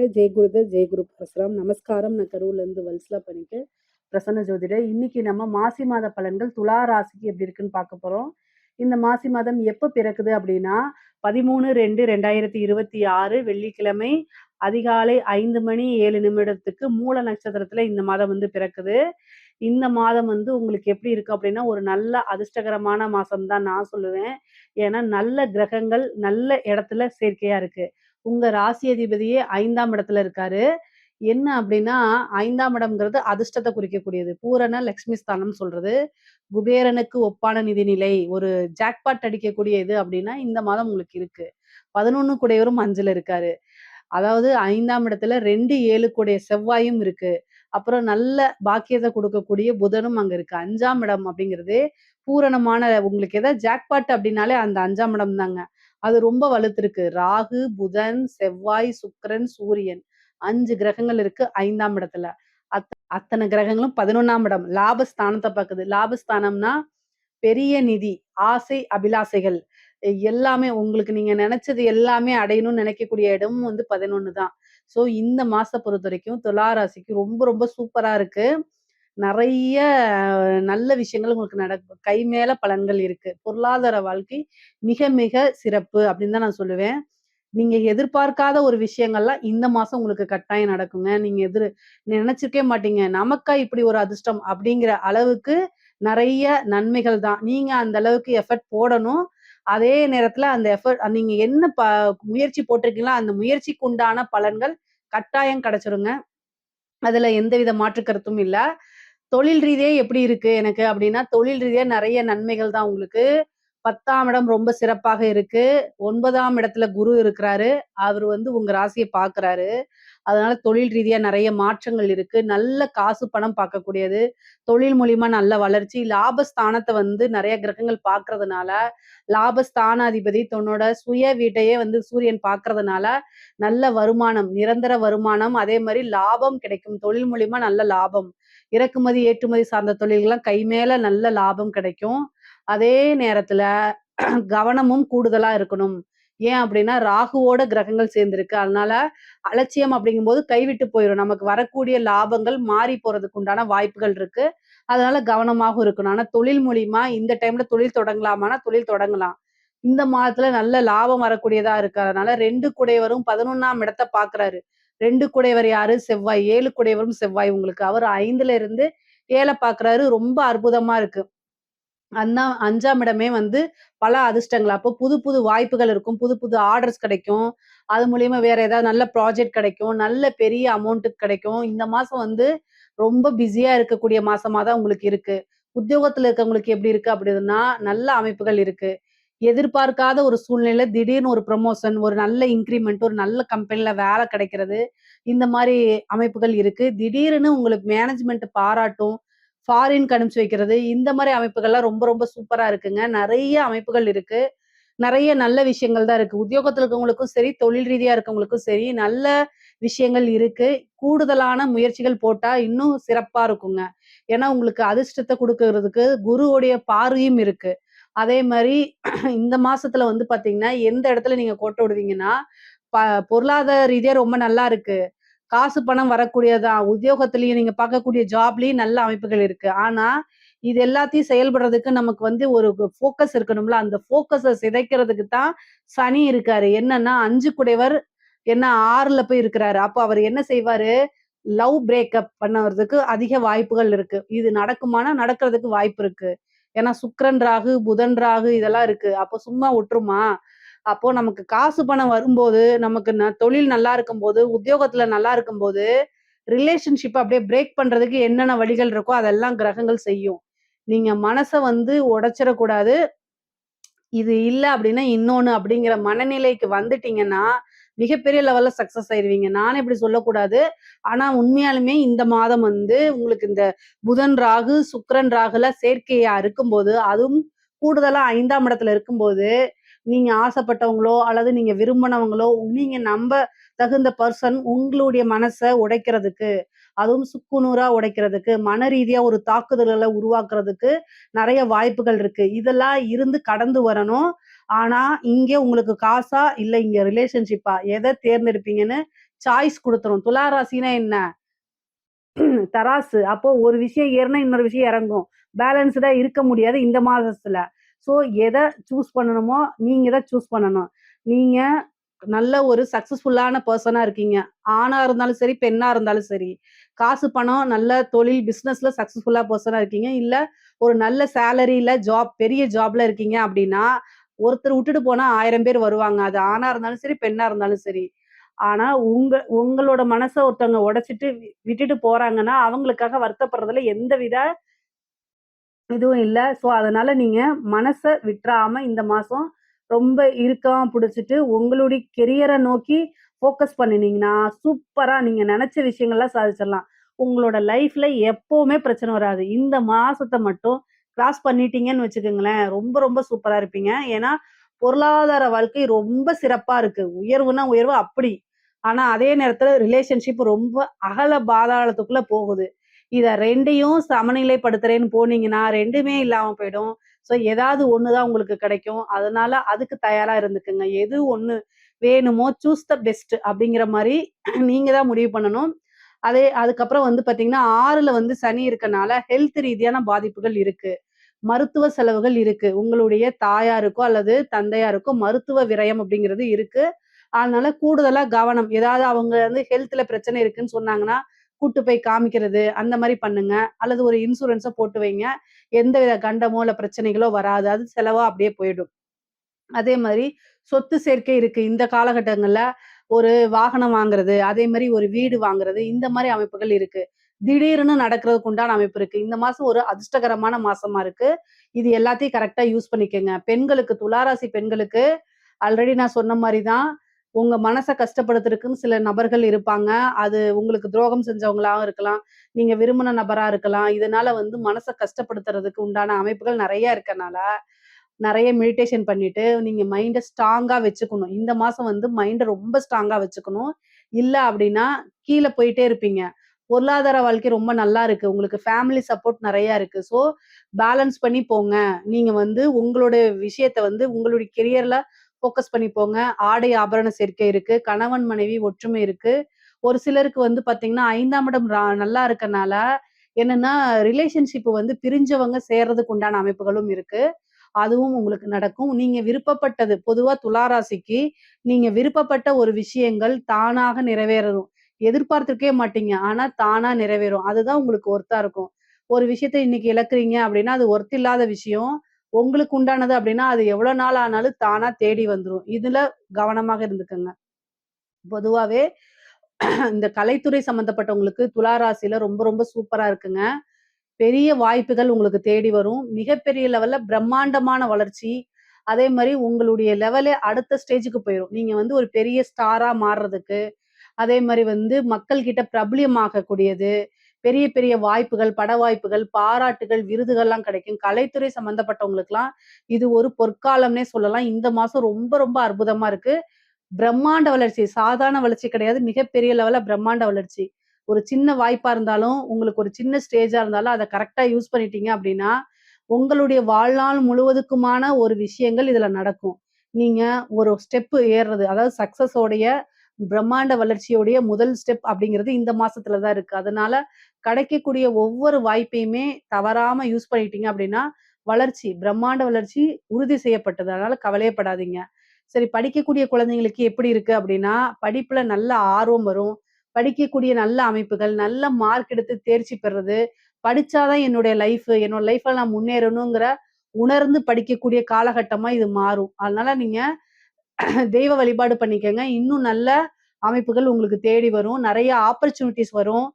வாழ்க ஜெய் குருத ஜெய் குரு பரசுராம். நமஸ்காரம். நான் கரூர்லேருந்து வல்சலா பண்ணிட்டு பிரசன்ன ஜோதிடர் இன்னைக்கு நம்ம மாசி மாத பலன்கள் துலா ராசிக்கு எப்படி இருக்குன்னு பார்க்க போகிறோம் இந்த மாசி மாதம் எப்போ பிறக்குது அப்படின்னா பதிமூணு ரெண்டு ரெண்டாயிரத்தி இருபத்தி ஆறு வெள்ளிக்கிழமை அதிகாலை ஐந்து மணி ஏழு நிமிடத்துக்கு மூல நட்சத்திரத்துல இந்த மாதம் வந்து பிறக்குது. இந்த மாதம் வந்து உங்களுக்கு எப்படி இருக்கு அப்படின்னா ஒரு நல்ல அதிர்ஷ்டகரமான மாசம் தான் நான் சொல்லுவேன். ஏன்னா நல்ல கிரகங்கள் நல்ல இடத்துல சேர்க்கையா இருக்கு. உங்க ராசி அதிபதியே ஐந்தாம் இடத்துல இருக்காரு. என்ன அப்படின்னா ஐந்தாம் இடம்ங்கிறது அதிர்ஷ்டத்தை குறிக்கக்கூடியது. பூரண லக்ஷ்மி ஸ்தானம் சொல்றது. குபேரனுக்கு ஒப்பான நிதிநிலை ஒரு ஜாக்பாட் அடிக்கக்கூடிய இது அப்படின்னா இந்த மாதம் உங்களுக்கு இருக்கு. பதினொன்னு கூடையவரும் அஞ்சுல இருக்காரு. அதாவது ஐந்தாம் இடத்துல ரெண்டு ஏழு கூடைய செவ்வாயும் இருக்கு. அப்புறம் நல்ல பாக்கியத்தை கொடுக்கக்கூடிய புதனும் அங்க இருக்கு. அஞ்சாம் இடம் அப்படிங்கிறது பூரணமான உங்களுக்கு ஏதாவது ஜாக்பாட் அப்படின்னாலே அந்த அஞ்சாம் இடம் தாங்க. அது ரொம்ப வலுத்திருக்கு. ராகு புதன் செவ்வாய் சுக்கரன் சூரியன். அஞ்சு கிரகங்கள் இருக்கு ஐந்தாம் இடத்துல. அத்த அத்தனை கிரகங்களும் பதினொன்னாம் இடம். லாபஸ்தானத்தை பார்க்குது லாபஸ்தானம்னா பெரிய நிதி ஆசை அபிலாசைகள். எல்லாமே உங்களுக்கு நீங்க நினைச்சது எல்லாமே அடையணும்னு நினைக்கக்கூடிய இடமும் வந்து பதினொன்னு தான். ஸோ இந்த மாசத்தை பொறுத்த வரைக்கும் துலா ராசிக்கு ரொம்ப ரொம்ப சூப்பரா இருக்கு. நிறைய நல்ல விஷயங்கள் உங்களுக்கு நடக்கும் கை மேல பலன்கள் இருக்கு. பொருளாதார வாழ்க்கை மிக மிக சிறப்பு அப்படின்னு தான் நான் சொல்லுவேன். நீங்க எதிர்பார்க்காத ஒரு விஷயங்கள்லாம் இந்த மாசம் உங்களுக்கு கட்டாயம் நடக்குங்க. நீங்க எதிர் நினைச்சிருக்கே மாட்டீங்க. நமக்கா இப்படி ஒரு அதிர்ஷ்டம் அப்படிங்கிற அளவுக்கு நிறைய நன்மைகள் தான். நீங்க அந்த அளவுக்கு எஃபர்ட் போடணும். அதே நேரத்துல அந்த எஃபர்ட் நீங்க என்ன ப முயற்சி போட்டிருக்கீங்களோ அந்த முயற்சிக்கு உண்டான பலன்கள் கட்டாயம் கிடைச்சிருங்க. அதுல எந்தவித மாற்று கருத்தும் இல்லை. தொழில் ரீதியாக எப்படி இருக்கு எனக்கு அப்படின்னா தொழில் ரீதியா நிறைய நன்மைகள் தான் உங்களுக்கு. பத்தாம் இடம் ரொம்ப சிறப்பாக இருக்கு. ஒன்பதாம் இடத்துல குரு இருக்கிறாரு. அவர் வந்து உங்க ராசியை பாக்குறாரு. அதனால தொழில் ரீதியா நிறைய மாற்றங்கள் இருக்கு. நல்ல காசு பணம் பார்க்கக்கூடியது. தொழில் மூலியமா நல்ல வளர்ச்சி. லாபஸ்தானத்தை வந்து நிறைய கிரகங்கள் பாக்குறதுனால லாபஸ்தானாதிபதி தன்னோட சுய வீட்டையே வந்து சூரியன் பாக்குறதுனால நல்ல வருமானம் நிரந்தர வருமானம் அதே மாதிரி லாபம் கிடைக்கும். தொழில் மூலியமா நல்ல லாபம். இறக்குமதி ஏற்றுமதி சார்ந்த தொழில்கள்லாம் கை மேல நல்ல லாபம் கிடைக்கும். அதே நேரத்துல கவனமும் கூடுதலா இருக்கணும். ஏன் அப்படின்னா ராகுவோட கிரகங்கள் சேர்ந்திருக்கு. அதனால அலட்சியம் அப்படிங்கும்போது கைவிட்டு போயிடும் நமக்கு வரக்கூடிய லாபங்கள் மாறி போறதுக்கு உண்டான வாய்ப்புகள் இருக்கு. அதனால கவனமாகவும் இருக்கணும். ஆனா தொழில் மூலியமா இந்த டைம்ல தொழில் தொடங்கலாமானா தொழில் தொடங்கலாம். இந்த மாதத்துல நல்ல லாபம் வரக்கூடியதா இருக்கு அதனால ரெண்டு குடையவரும் பதினொன்னாம் இடத்த பாக்குறாரு ரெண்டு குடைவர் யாரு? செவ்வாய். ஏழு குடைவரும் செவ்வாய் உங்களுக்கு. அவர் ஐந்துல இருந்து ஏழை பாக்குறாரு. ரொம்ப அற்புதமா இருக்கு. அந்த அஞ்சாம் இடமே வந்து பல அதிர்ஷ்டங்கள். அப்போ புது புது வாய்ப்புகள் இருக்கும். புது புது ஆர்டர்ஸ் கிடைக்கும். அது மூலியமா வேற ஏதாவது நல்ல ப்ராஜெக்ட் கிடைக்கும். நல்ல பெரிய அமௌண்ட்டுக்கு கிடைக்கும். இந்த மாசம் வந்து ரொம்ப பிஸியா இருக்கக்கூடிய மாசமா தான் உங்களுக்கு இருக்கு. உத்தியோகத்துல இருக்கவங்களுக்கு எப்படி இருக்கு அப்படின்னா நல்ல அமைப்புகள் இருக்கு. எதிர்பார்க்காத ஒரு சூழ்நிலை திடீர்னு ஒரு ப்ரொமோஷன் ஒரு நல்ல இன்க்ரிமெண்ட் ஒரு நல்ல கம்பெனில வேலை கிடைக்கிறது. இந்த மாதிரி அமைப்புகள் இருக்கு. திடீர்னு உங்களுக்கு மேனேஜ்மெண்ட் பாராட்டும் ஃபாரின் அனுப்பிச்சு வைக்கிறது இந்த மாதிரி அமைப்புகள்லாம் ரொம்ப ரொம்ப சூப்பரா இருக்குங்க. நிறைய அமைப்புகள் இருக்கு. நிறைய நல்ல விஷயங்கள் தான் இருக்கு. உத்தியோகத்தில் இருக்கவங்களுக்கும் சரி தொழில் ரீதியா இருக்கவங்களுக்கும் சரி நல்ல விஷயங்கள் இருக்கு. கூடுதலான முயற்சிகள் போட்டா இன்னும் சிறப்பா இருக்குங்க. ஏன்னா உங்களுக்கு அதிர்ஷ்டத்தை கொடுக்கறதுக்கு குருவுடைய பார்வையும் இருக்கு. அதே மாதிரி இந்த மாசத்துல வந்து பாத்தீங்கன்னா எந்த இடத்துல நீங்க கோட்டை விடுவீங்கன்னா ப பொருளாதார ரீதியா ரொம்ப நல்லா இருக்கு. காசு பணம் வரக்கூடியதான் உத்தியோகத்திலையும் நீங்க பார்க்கக்கூடிய ஜாப்லயும் நல்ல அமைப்புகள் இருக்கு. ஆனா இது எல்லாத்தையும் செயல்படுறதுக்கு நமக்கு வந்து ஒரு ஃபோக்கஸ் இருக்கணும்ல. அந்த ஃபோக்கஸை சிதைக்கிறதுக்கு தான் சனி இருக்காரு. என்னன்னா அஞ்சு குடைவர் என்ன ஆறுல போய் இருக்கிறாரு. அப்போ அவர் என்ன செய்வாரு? லவ் பிரேக்கப் பண்ணுறதுக்கு அதிக வாய்ப்புகள் இருக்கு. இது நடக்குமானா நடக்கிறதுக்கு வாய்ப்பு இருக்கு. ஏன்னா சுக்கரன் ராகு புதன் ராகு இதெல்லாம் இருக்கு. அப்போ சும்மா விட்டுருமா? அப்போ நமக்கு காசு பணம் வரும்போது நமக்கு தொழில் நல்லா இருக்கும்போது உத்தியோகத்துல நல்லா இருக்கும்போது ரிலேஷன்ஷிப் அப்படியே பிரேக் பண்றதுக்கு என்னென்ன வழிகள் இருக்கோ அதெல்லாம் கிரகங்கள் செய்யும். நீங்க மனசை வந்து உடைச்சிடக்கூடாது. இது இல்லை அப்படின்னா இன்னொன்னு அப்படிங்கிற மனநிலைக்கு வந்துட்டீங்கன்னா மிகப்பெரிய லெவல்ல சக்சஸ் ஆயிருவீங்க. நானும் இப்படி சொல்லக்கூடாது. ஆனா உண்மையாலுமே இந்த மாதம் வந்து உங்களுக்கு இந்த புதன் ராகு சுக்கரன் ராகுல சேர்க்கையா இருக்கும்போது அதுவும் கூடுதலா ஐந்தாம் இடத்துல இருக்கும்போது நீங்க ஆசைப்பட்டவங்களோ அல்லது நீங்க விரும்பினவங்களோ நீங்க நம்ப தகுந்த பர்சன் உங்களுடைய மனசை உடைக்கிறதுக்கு அதுவும் சுக்குநூறா உடைக்கிறதுக்கு மன ரீதியா ஒரு தாக்குதல்களை உருவாக்குறதுக்கு நிறைய வாய்ப்புகள் இருக்கு. இதெல்லாம் இருந்து கடந்து வரணும். ஆனா இங்கே உங்களுக்கு காசா இல்ல இங்க ரிலேஷன்ஷிப்பா எதை தேர்ந்தெடுப்பீங்கன்னு சாய்ஸ் கொடுத்துரும் துலா ராசினா என்ன? தராசு. அப்போ ஒரு விஷயம் ஏறினா இன்னொரு விஷயம் இறங்கும். பேலன்ஸ்டா இருக்க முடியாது இந்த மாதத்துல ஸோ எதை சூஸ் பண்ணணுமோ, நீங்க தான் சூஸ் பண்ணணும். நீங்க நல்ல ஒரு சக்சஸ்ஃபுல்லான பர்சனா இருக்கீங்க. ஆணா இருந்தாலும் சரி, பெண்ணா இருந்தாலும் சரி. காசு, பணம், நல்ல தொழில், பிசினஸ்ல சக்சஸ்ஃபுல்லா பர்சனா இருக்கீங்க. இல்ல ஒரு நல்ல சேலரியில ஜாப் பெரிய ஜாப்ல இருக்கீங்க அப்படின்னா ஒருத்தர் விட்டுட்டு போனா ஆயிரம் பேர் வருவாங்க. அது ஆணா இருந்தாலும் சரி, பெண்ணா இருந்தாலும் சரி. ஆனா உங்க உங்களோட மனசை ஒருத்தவங்க உடைச்சிட்டு வி விட்டுட்டு போறாங்கன்னா, அவங்களுக்காக வருத்தப்படுறதுல எந்தவித இதுவும் இல்லை ஸோ அதனால நீங்க மனசை விட்டுறாம இந்த மாசம் ரொம்ப இறுக்கமா பிடிச்சிட்டு உங்களுடைய கெரியரை நோக்கி ஃபோக்கஸ் பண்ணுனீங்கன்னா, சூப்பரா நீங்க நினச்ச விஷயங்கள்லாம் சாதிச்சிடலாம். உங்களோட லைஃப்ல எப்பவுமே பிரச்சனை வராது. இந்த மாதத்தை மட்டும் கிராஸ் பண்ணிட்டீங்கன்னு வச்சுக்கோங்களேன் ரொம்ப ரொம்ப சூப்பரா இருப்பீங்க. ஏன்னா, பொருளாதார வாழ்க்கை ரொம்ப சிறப்பா இருக்கு. உயர்வுனா உயர்வு அப்படி. ஆனா அதே நேரத்துல ரிலேஷன்ஷிப் ரொம்ப அகல பாதாளத்துக்குள்ள போகுது. இத ரெண்டையும் சமநிலைப்படுத்துறேன்னு போனீங்கன்னா, ரெண்டுமே இல்லாம போயிடும். ஸோ ஏதாவது ஒண்ணுதான் உங்களுக்கு கிடைக்கும். அதனால அதுக்கு தயாரா இருந்துக்குங்க. எது ஒண்ணு வேணுமோ சூஸ் த பெஸ்ட் அப்படிங்கிற மாதிரி நீங்க தான் முடிவு பண்ணணும். அதே அதுக்கப்புறம் வந்து பார்த்தீங்கன்னா, 6ல வந்து சனி இருக்கனால ஹெல்த் ரீதியான பாதிப்புகள் இருக்கு. மருத்துவ செலவுகள் இருக்கு. உங்களுடைய தாயாருக்கோ அல்லது தந்தையாருக்கோ மருத்துவ விரயம் அப்படிங்கிறது இருக்கு. அதனால கூடுதலா கவனம். ஏதாவது அவங்க வந்து ஹெல்த்ல பிரச்சனை இருக்குன்னு சொன்னாங்கன்னா, கூட்டு போய் காமிக்கிறது, அந்த மாதிரி பண்ணுங்க. அல்லது ஒரு இன்சூரன்ஸை போட்டு வைங்க. எந்தவித கண்டமோ, இல்ல பிரச்சனைகளோ வராது. அது செலவா அப்படியே போயிடும். அதே மாதிரி சொத்து சேர்க்கை இருக்கு. இந்த காலகட்டங்கள்ல ஒரு வாகனம் வாங்குறது, அதே மாதிரி ஒரு வீடு வாங்குறது, இந்த மாதிரி அமைப்புகள் இருக்கு. திடீர்னு நடக்கிறதுக்கு உண்டான அமைப்பு இருக்கு. இந்த மாசம் ஒரு அதிர்ஷ்டகரமான மாசமா இருக்கு. இது எல்லாத்தையும் கரெக்டா யூஸ் பண்ணிக்கோங்க பெண்களுக்கு துளாராசி பெண்களுக்கு ஆல்ரெடி நான் சொன்ன மாதிரி தான். உங்க மனசை கஷ்டப்படுத்துறதுக்குன்னு சில நபர்கள் இருப்பாங்க. அது உங்களுக்கு துரோகம் செஞ்சவங்களாவும் இருக்கலாம். நீங்க விரும்பின நபரா இருக்கலாம். இதனால வந்து மனசை கஷ்டப்படுத்துறதுக்கு உண்டான அமைப்புகள் நிறைய இருக்கனால, நிறைய மெடிடேஷன் பண்ணிட்டு, நீங்க மைண்டை ஸ்ட்ராங்கா வச்சுக்கணும். இந்த மாசம் வந்து மைண்டை ரொம்ப ஸ்ட்ராங்கா வச்சுக்கணும். இல்ல அப்படின்னா கீழே போயிட்டே இருப்பீங்க. பொருளாதார வாழ்க்கை ரொம்ப நல்லா இருக்கு. உங்களுக்கு ஃபேமிலி சப்போர்ட் நிறைய இருக்கு. ஸோ பேலன்ஸ் பண்ணி போங்க. நீங்க வந்து உங்களோட விஷயத்த வந்து உங்களுடைய கெரியர்ல ஃபோக்கஸ் பண்ணி போங்க. ஆடை ஆபரண சேர்க்கை இருக்கு. கணவன், மனைவி ஒற்றுமை இருக்கு. ஒரு சிலருக்கு வந்து பாத்தீங்கன்னா ஐந்தாம் இடம் ரா நல்லா இருக்கனால, என்னன்னா ரிலேஷன்ஷிப் வந்து பிரிஞ்சவங்க சேர்றதுக்கு உண்டான அமைப்புகளும் இருக்கு. அதுவும் உங்களுக்கு நடக்கும். நீங்க விருப்பப்பட்டது பொதுவா துளாராசிக்கு நீங்க விருப்பப்பட்ட ஒரு விஷயங்கள் தானாக நிறைவேறணும். எதிர்பார்த்திருக்கவே மாட்டீங்க. ஆனா தானா நிறைவேறும். அதுதான் உங்களுக்கு ஒர்த்தா இருக்கும். ஒரு விஷயத்த இன்னைக்கு இழக்கிறீங்க அப்படின்னா அது ஒர்த் இல்லாத விஷயம். உங்களுக்கு உண்டானது அப்படின்னா அது எவ்வளோ நாள் ஆனாலும் தானா தேடி வந்துடும் இதுல கவனமாக இருந்துக்கோங்க பொதுவாவே இந்த கலைத்துறை சம்மந்தப்பட்டவங்களுக்கு துளாராசியில ரொம்ப ரொம்ப சூப்பரா இருக்குங்க. பெரிய வாய்ப்புகள் உங்களுக்கு தேடி வரும். மிகப்பெரிய லெவல்ல பிரம்மாண்டமான வளர்ச்சி. அதே மாதிரி உங்களுடைய லெவலே அடுத்த ஸ்டேஜுக்கு போயிடும் நீங்க வந்து ஒரு பெரிய ஸ்டாரா மாறுறதுக்கு, அதே மாதிரி வந்து மக்கள் கிட்ட பிரபல்யமாகக்கூடியது, பெரிய பெரிய வாய்ப்புகள், பட வாய்ப்புகள், பாராட்டுகள், விருதுகள்லாம் கிடைக்கும். கலைத்துறை சம்மந்தப்பட்டவங்களுக்குலாம் இது ஒரு பொற்காலம்னே சொல்லலாம். இந்த மாசம் ரொம்ப ரொம்ப அற்புதமா இருக்கு. பிரம்மாண்ட வளர்ச்சி. சாதாரண வளர்ச்சி கிடையாது. மிகப்பெரிய லெவலில் பிரம்மாண்ட வளர்ச்சி. ஒரு சின்ன வாய்ப்பா இருந்தாலும், உங்களுக்கு ஒரு சின்ன ஸ்டேஜா இருந்தாலும், அதை கரெக்டா யூஸ் பண்ணிட்டீங்க அப்படின்னா உங்களுடைய வாழ்நாள் முழுவதுக்குமான ஒரு விஷயங்கள் இதுல நடக்கும். நீங்க ஒரு ஸ்டெப் ஏறுறது, அதாவது சக்சஸோடைய பிரம்மாண்ட வளர்ச்சியோடைய முதல் ஸ்டெப் அப்படிங்கிறது இந்த மாசத்துல தான் இருக்கு. அதனால கிடைக்கக்கூடிய ஒவ்வொரு வாய்ப்பையுமே தவறாம யூஸ் பண்ணிட்டீங்க அப்படின்னா, வளர்ச்சி, பிரம்மாண்ட வளர்ச்சி உறுதி செய்யப்பட்டது. அதனால கவலையப்படாதீங்க. சரி படிக்கக்கூடிய குழந்தைங்களுக்கு எப்படி இருக்கு அப்படின்னா, படிப்புல நல்ல ஆர்வம் வரும். படிக்கக்கூடிய நல்ல அமைப்புகள், நல்ல மார்க் எடுத்து தேர்ச்சி பெறுறது, படிச்சாதான் என்னுடைய லைஃப், என்னோட லைஃப்ல நான் முன்னேறணுங்கிற உணர்ந்து படிக்கக்கூடிய காலகட்டமா இது மாறும். அதனால நீங்க தெய்வ வழிபாடு பண்ணிக்கங்க. இன்னும் நல்ல அமைப்புகள் உங்களுக்கு தேடி வரும். நிறைய ஆப்பர்ச்சுனிட்டிஸ் வரும்.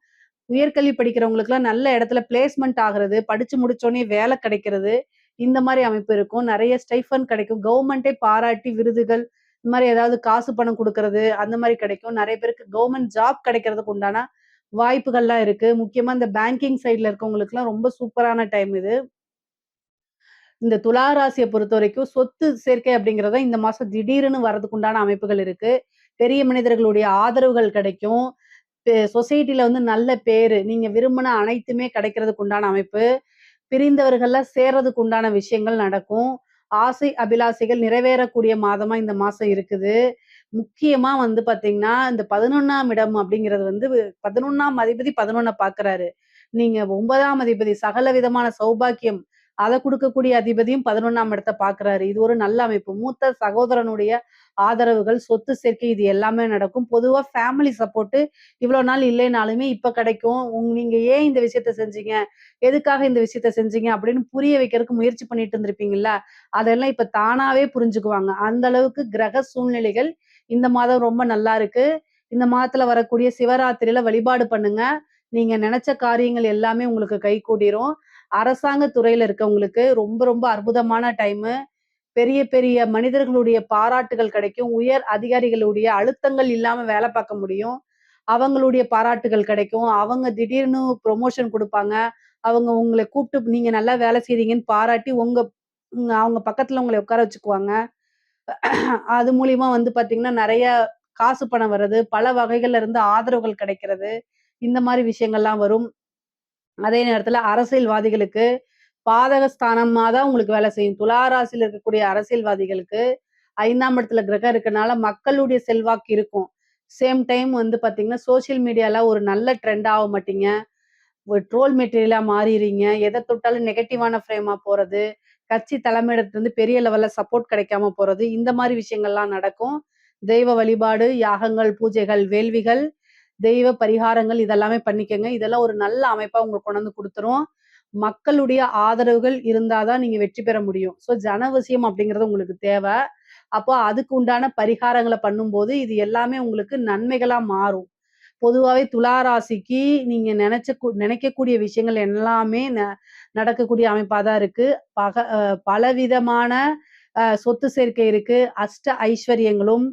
உயர்கல்வி படிக்கிறவங்களுக்குலாம் நல்ல இடத்துல பிளேஸ்மெண்ட் ஆகுறது, படிச்சு முடிச்சோனே வேலை கிடைக்கிறது, இந்த மாதிரி அமைப்பு இருக்கும். நிறைய ஸ்டைஃபன் கிடைக்கும். கவர்மெண்ட்டே பாராட்டி விருதுகள், இந்த மாதிரி ஏதாவது காசு பணம் கொடுக்கறது அந்த மாதிரி கிடைக்கும். நிறைய பேருக்கு கவர்மெண்ட் ஜாப் கிடைக்கிறதுக்கு உண்டான வாய்ப்புகள்லாம் இருக்கு. முக்கியமா இந்த பேங்கிங் சைட்ல இருக்கவங்களுக்குலாம் ரொம்ப சூப்பரான டைம் இது. இந்த துலா பொறுத்த வரைக்கும் சொத்து சேர்க்கை அப்படிங்கிறது இந்த மாசம் திடீர்னு வரதுக்கு உண்டான அமைப்புகள் இருக்கு. பெரிய மனிதர்களுடைய ஆதரவுகள் கிடைக்கும். பெ சொசைட்டில வந்து நல்ல பேரு, நீங்க விரும்பின அனைத்துமே கிடைக்கிறதுக்கு உண்டான அமைப்பு. பிரிந்தவர்கள்லாம் சேர்றதுக்கு உண்டான விஷயங்கள் நடக்கும். ஆசை அபிலாசைகள் நிறைவேறக்கூடிய மாதமா இந்த மாசம் இருக்குது. முக்கியமா வந்து பாத்தீங்கன்னா இந்த 11ஆம் இடம் அப்படிங்கிறது வந்து 11ஆம் அதிபதி பதினொன்ன பாக்குறாரு நீங்க ஒன்பதாம் அதிபதி சகல விதமான சௌபாக்கியம் அதை கொடுக்கக்கூடிய அதிபதியும் பதினொன்னாம் இடத்தை பாக்குறாரு இது ஒரு நல்ல அமைப்பு. மூத்த சகோதரனுடைய ஆதரவுகள், சொத்து சேர்க்கை இது எல்லாமே நடக்கும். பொதுவா ஃபேமிலி சப்போர்ட் இவ்வளோ நாள் இல்லைனாலுமே இப்ப கிடைக்கும். உங் நீங்க ஏன் இந்த விஷயத்த செஞ்சீங்க? எதுக்காக இந்த விஷயத்த செஞ்சீங்க? அப்படின்னு புரிய வைக்கிறதுக்கு முயற்சி பண்ணிட்டு இருந்திருப்பீங்கல்ல, அதெல்லாம் இப்ப தானாவே புரிஞ்சுக்குவாங்க. அந்த அளவுக்கு கிரக சூழ்நிலைகள் இந்த மாதம் ரொம்ப நல்லா இருக்கு. இந்த மாதத்துல வரக்கூடிய சிவராத்திரியில வழிபாடு பண்ணுங்க. நீங்க நினைச்ச காரியங்கள் எல்லாமே உங்களுக்கு கை கூடிரும் அரசாங்க துறையில இருக்கவங்களுக்கு ரொம்ப ரொம்ப அற்புதமான டைமு. பெரிய பெரிய மனிதர்களுடைய பாராட்டுகள் கிடைக்கும். உயர் அதிகாரிகளுடைய அழுத்தங்கள் இல்லாம வேலை பார்க்க முடியும். அவங்களுடைய பாராட்டுகள் கிடைக்கும். அவங்க திடீர்னு ப்ரொமோஷன் கொடுப்பாங்க அவங்க உங்களை கூப்பிட்டு நீங்க நல்லா வேலை செய்றீங்கன்னு பாராட்டி உங்க அவங்க பக்கத்துல உங்களை உட்கார வச்சுக்குவாங்க. அது மூலியமா வந்து பாத்தீங்கன்னா நிறைய காசு பணம் வர்றது, பல வகைகள்ல இருந்து ஆதரவுகள் கிடைக்கிறது. இந்த மாதிரி விஷயங்கள்லாம் வரும். அதே நேரத்துல அரசியல்வாதிகளுக்கு பாதக ஸ்தானமா தான் உங்களுக்கு வேலை செய்யும். துளாராசியில் இருக்கக்கூடிய அரசியல்வாதிகளுக்கு ஐந்தாம் இடத்துல கிரகம் இருக்கனால மக்களுடைய செல்வாக்கு இருக்கும். சேம் டைம் வந்து பார்த்தீங்கன்னா, சோசியல் மீடியால ஒரு நல்ல ட்ரெண்ட் ஆக மாட்டீங்க. ஒரு ட்ரோல் மெட்டீரியலா மாறிடுறீங்க எதை தொட்டாலும் நெகட்டிவான ஃப்ரேமா போறது. கட்சி தலைமையிடத்துலேருந்து பெரிய லெவலில் சப்போர்ட் கிடைக்காம போறது. இந்த மாதிரி விஷயங்கள்லாம் நடக்கும். தெய்வ வழிபாடு, யாகங்கள், பூஜைகள், வேள்விகள், தெய்வ பரிகாரங்கள் இதெல்லாமே பண்ணிக்கங்க. இதெல்லாம் ஒரு நல்ல அமைப்பா உங்களுக்கு கொண்டு வந்து கொடுத்துரும் மக்களுடைய ஆதரவுகள் இருந்தாதான் நீங்க வெற்றி பெற முடியும். ஸோ ஜனவசியம் அப்படிங்கிறது உங்களுக்கு தேவை அப்போ அதுக்கு உண்டான பரிகாரங்களை பண்ணும்போது, இது எல்லாமே உங்களுக்கு நன்மைகளா மாறும். பொதுவாவே துளாராசிக்கு நீங்க நினைச்ச நினைக்கக்கூடிய விஷயங்கள் எல்லாமே ந நடக்கக்கூடிய அமைப்பா தான் இருக்கு. பக பலவிதமான சொத்து சேர்க்கை இருக்கு. அஷ்ட ஐஸ்வர்யங்களும்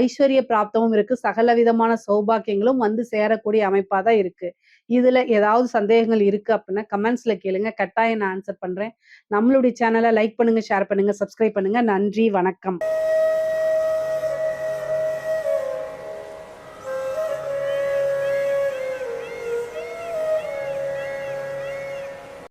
ஐஸ்வர்ய பிராப்தமும் இருக்கு. சகல விதமான சௌபாக்கியங்களும் வந்து சேரக்கூடிய அமைப்பா தான் இருக்கு. இதுல ஏதாவது சந்தேகங்கள் இருக்கு அப்படின்னா கமெண்ட்ஸ்ல கேளுங்க. கட்டாயம் நான் ஆன்சர் பண்றேன். நம்மளுடைய சேனலை லைக் பண்ணுங்க, ஷேர் பண்ணுங்க, சப்ஸ்கிரைப் பண்ணுங்க. நன்றி, வணக்கம்.